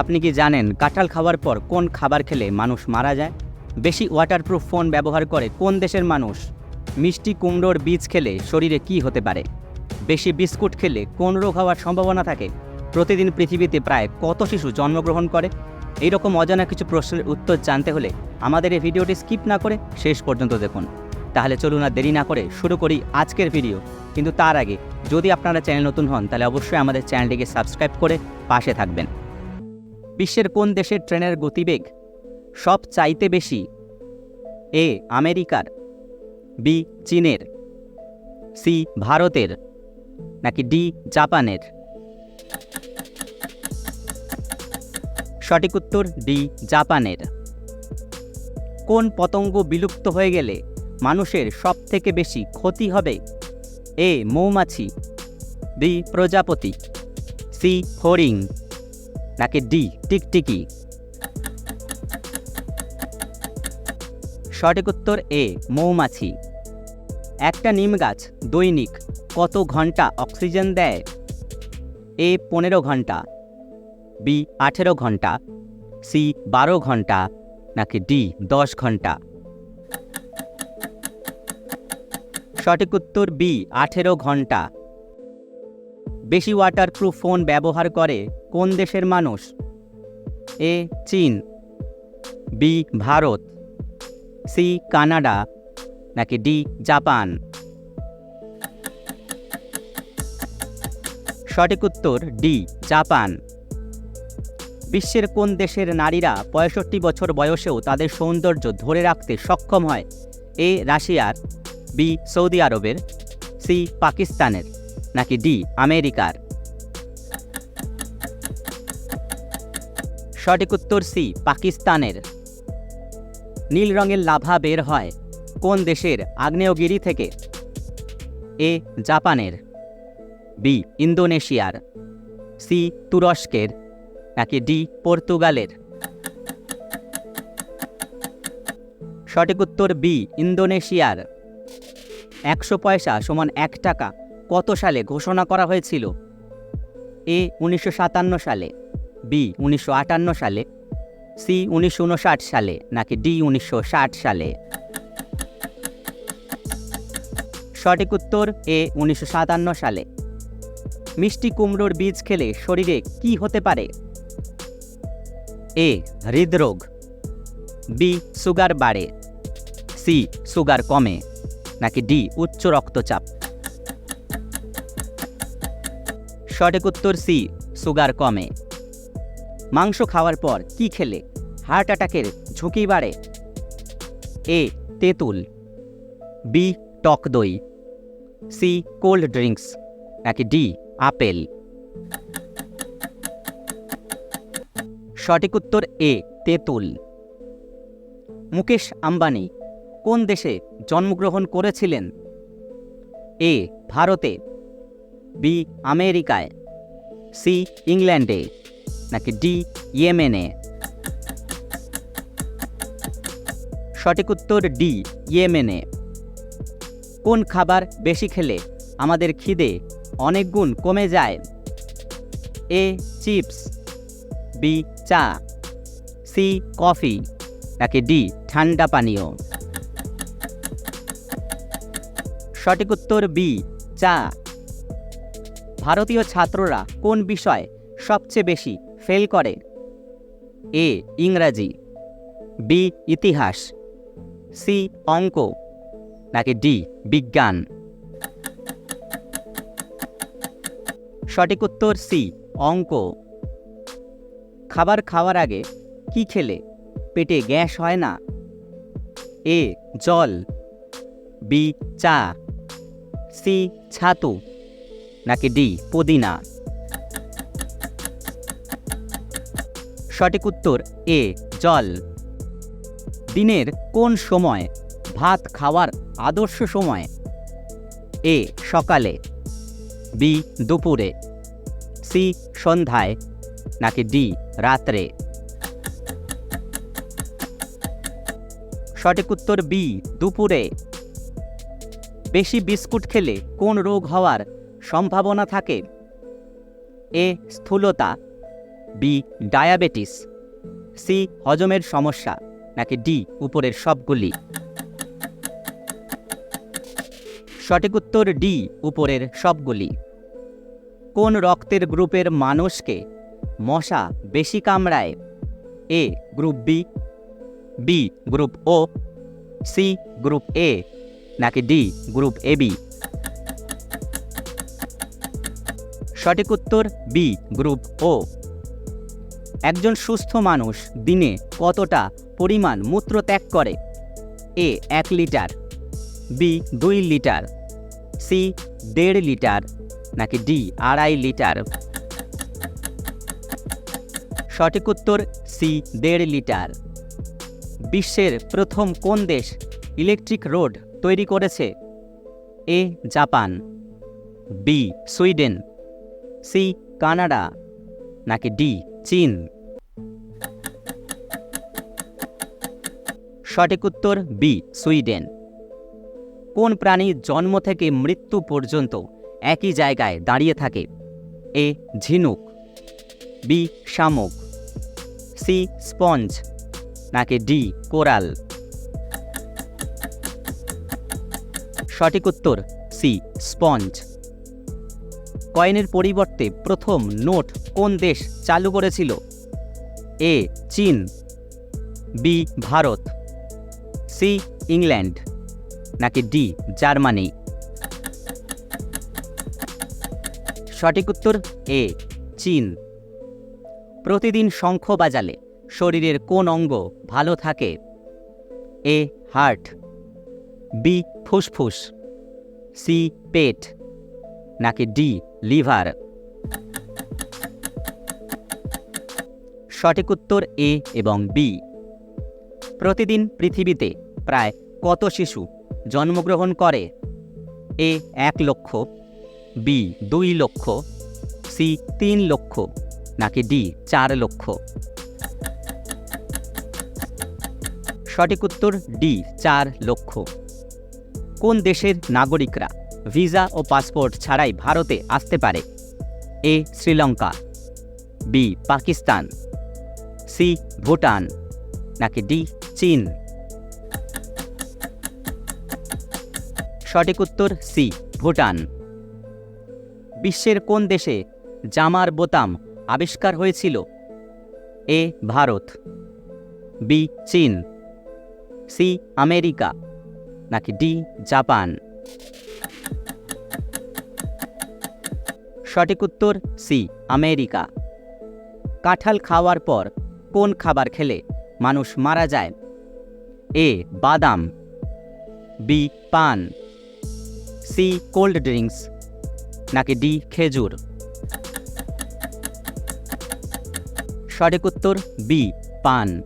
আপনি কি জানেন কাঁঠাল খাওয়ার পর কোন খাবার খেলে মানুষ মারা যায়? বেশি ওয়াটারপ্রুফ ফোন ব্যবহার করে কোন দেশের মানুষ? মিষ্টি কুমড়োর বীজ খেলে শরীরে কি হতে পারে? বেশি বিস্কুট খেলে কোন রোগ হওয়ার সম্ভাবনা থাকে? প্রতিদিন পৃথিবীতে প্রায় কত শিশু জন্মগ্রহণ করে? এইরকম অজানা কিছু প্রশ্নের উত্তর জানতে হলে আমাদের এই ভিডিওটি স্কিপ না করে শেষ পর্যন্ত দেখুন। তাহলে চলুন আর দেরি না করে শুরু করি আজকের ভিডিও। কিন্তু তার আগে যদি আপনারা চ্যানেল নতুন হন, তাহলে অবশ্যই আমাদের চ্যানেলটিকে সাবস্ক্রাইব করে পাশে থাকবেন। বিশ্বের কোন দেশের ট্রেনের গতিবেগ সব চাইতে বেশি? এ, আমেরিকার। বি, চীনের। সি, ভারতের। নাকি ডি, জাপানের? সঠিক উত্তর ডি, জাপানের। কোন পতঙ্গ বিলুপ্ত হয়ে গেলে মানুষের সব থেকে বেশি ক্ষতি হবে? এ, মৌমাছি। বি, প্রজাপতি। সি ফড়িং নাকি ডি টিকটিকি সঠিক উত্তর এ, মৌমাছি। একটা নিম গাছ, দৈনিক, কত ঘণ্টা অক্সিজেন দেয়? এ, পনেরো ঘণ্টা। বি, আঠেরো ঘণ্টা। সি, বারো ঘণ্টা। নাকি ডি, দশ ঘণ্টা। সঠিক উত্তর বি, আঠেরো ঘণ্টা। বেশি ওয়াটারপ্রুফ ফোন ব্যবহার করে কোন দেশের মানুষ? এ, চীন, বি, ভারত, সি, কানাডা, নাকি ডি, জাপান? সঠিক উত্তর ডি, জাপান। বিশ্বের কোন দেশের নারীরা পঁয়ষট্টি বছর বয়সেও তাদের সৌন্দর্য ধরে রাখতে সক্ষম হয়? এ, রাশিয়ার, বি, সৌদি আরবের, সি, পাকিস্তানের। নাকি ডি, আমেরিকার? সঠিক উত্তর সি, পাকিস্তানের। নীল রঙের লাভা বের হয় কোন দেশের আগ্নেয়গিরি থেকে? এ, জাপানের। বি, ইন্দোনেশিয়ার। সি, তুরস্কের। নাকি ডি, পর্তুগালের। সঠিক উত্তর বি, ইন্দোনেশিয়ার। একশো পয়সা সমান এক টাকা। কত সালে ঘোষণা করা হয়েছিল? এ উনিশশো সাতান্ন সালে, বি উনিশশো আটান্ন সালে, সি উনিশশো উনষাট সালে, নাকি ডি উনিশশো ষাট সালে? সঠিক উত্তর, এ উনিশশো সাতান্ন সালে। মিষ্টি কুমড়োর বীজ খেলে শরীরে কি হতে পারে? এ হৃদরোগ, বি সুগার বাড়ে, সি সুগার কমে, নাকি ডি উচ্চ রক্তচাপ? সঠিক উত্তর সি, সুগার কমে। মাংস খাওয়ার পর কি খেলে? হার্ট অ্যাটাকের ঝুঁকি বাড়ে। এ, তেঁতুল। বি, টক দই। C, cold drinks. নাকি ডি, আপেল। সঠিক উত্তর এ, তেঁতুল। মুকেশ আম্বানি, কোন দেশে জন্মগ্রহণ করেছিলেন? এ, ভারতে। বি, আমেরিকায়। সি, ইংল্যান্ডে। নাকি ডি, ইয়েমেনে। সঠিক উত্তর ডি, ইয়েমেনে। কোন খাবার বেশি খেলে আমাদের খিদে অনেক গুণ কমে যায়? A, chips. বি, চা। C, coffee. নাকি ডি, ঠান্ডা পানীয়। সঠিক উত্তর বি, চা। ভারতীয় ছাত্ররা কোন বিষয়ে সবচেয়ে বেশি ফেল করে? এ, ইংরাজি। বি, ইতিহাস। সি, অঙ্ক। নাকি ডি, বিজ্ঞান। সঠিক উত্তর সি, অঙ্ক। খাবার খাওয়ার আগে কি খেলে? পেটে গ্যাস হয় না? এ, জল। বি, চা। সি, ছাতু। নাকি ডি? পুদিনা। সঠিক উত্তর, এ, জল। দিনের কোন সময় ভাত খাওয়ার আদর্শ সময়? এ, সকালে। বি, দুপুরে। সি, সন্ধ্যায়। নাকি ডি, রাত্রে? সঠিক উত্তর বি, দুপুরে। বেশি বিস্কুট খেলে কোন রোগ হওয়ার সম্ভাবনা থাকে। এ, স্থূলতা। B, diabetes. সি, হজমের সমস্যা। নাকি ডি, উপরের সবগুলি। সঠিক উত্তর ডি, উপরের সবগুলি। কোন রক্তের গ্রুপের মানুষকে মশা বেশি কামড়ায়? A, group B. B, group O. C, group A. নাকি ডি, গ্রুপ এ সঠিক উত্তর বি, গ্রুপ ও। একজন সুস্থ মানুষ দিনে কতটা পরিমাণ মূত্র ত্যাগ করে? এ, এক লিটার। বি, দুই লিটার। সি, দেড় লিটার নাকি ডি, আড়াই লিটার? সঠিক উত্তর সি, দেড় লিটার। বিশ্বের প্রথম কোন দেশ ইলেকট্রিক রোড তৈরি করেছে? A, Japan. B, Sweden. C, Canada, নাকি ডি, চীন? সঠিক উত্তর বি, সুইডেন। কোন প্রাণী জন্ম থেকে মৃত্যু পর্যন্ত একই জায়গায় দাঁড়িয়ে থাকে? এ, ঝিনুক। বি, শামুক। C, sponge. নাকি ডি, কোরাল। সঠিক উত্তর সি, স্পঞ্জ। কয়েনের পরিবর্তে প্রথম নোট কোন দেশ চালু করেছিল? এ, চীন। বি, ভারত। C, England. নাকি ডি, জার্মানি? সঠিক উত্তর, এ, চীন। প্রতিদিন শঙ্খ বাজালে শরীরের কোন অঙ্গ ভালো থাকে? A, heart. বি, ফুসফুস। সি, পেট। নাকি ডি লিভার। সঠিক উত্তর এ এবং বি। প্রতিদিন পৃথিবীতে প্রায় কত শিশু জন্মগ্রহণ করে? এ এক লক্ষ, বি দুই লক্ষ, সি তিন লক্ষ, নাকি ডি চার লক্ষ? সঠিক উত্তর ডি চার লক্ষ। কোন দেশের নাগরিকরা ভিসা ও পাসপোর্ট ছাড়াই ভারতে আসতে পারে। A, Sri Lanka. B, Pakistan. C, Bhutan. নাকি ডি, চীন। সঠিক উত্তর সি, ভুটান। বিশ্বের কোন দেশে জামার বোতাম আবিষ্কার হয়েছিল? এ, ভারত। বি, চীন। C, America. নাকি ডি, জাপান। সঠিক উত্তর সি আমেরিকা। কাঁঠাল খাওয়ার পর কোন খাবার খেলে মানুষ মারা যায়? এ বাদাম। বি পান। C cold drinks. নাকি ডি খেজুর? সঠিক উত্তর বি পান।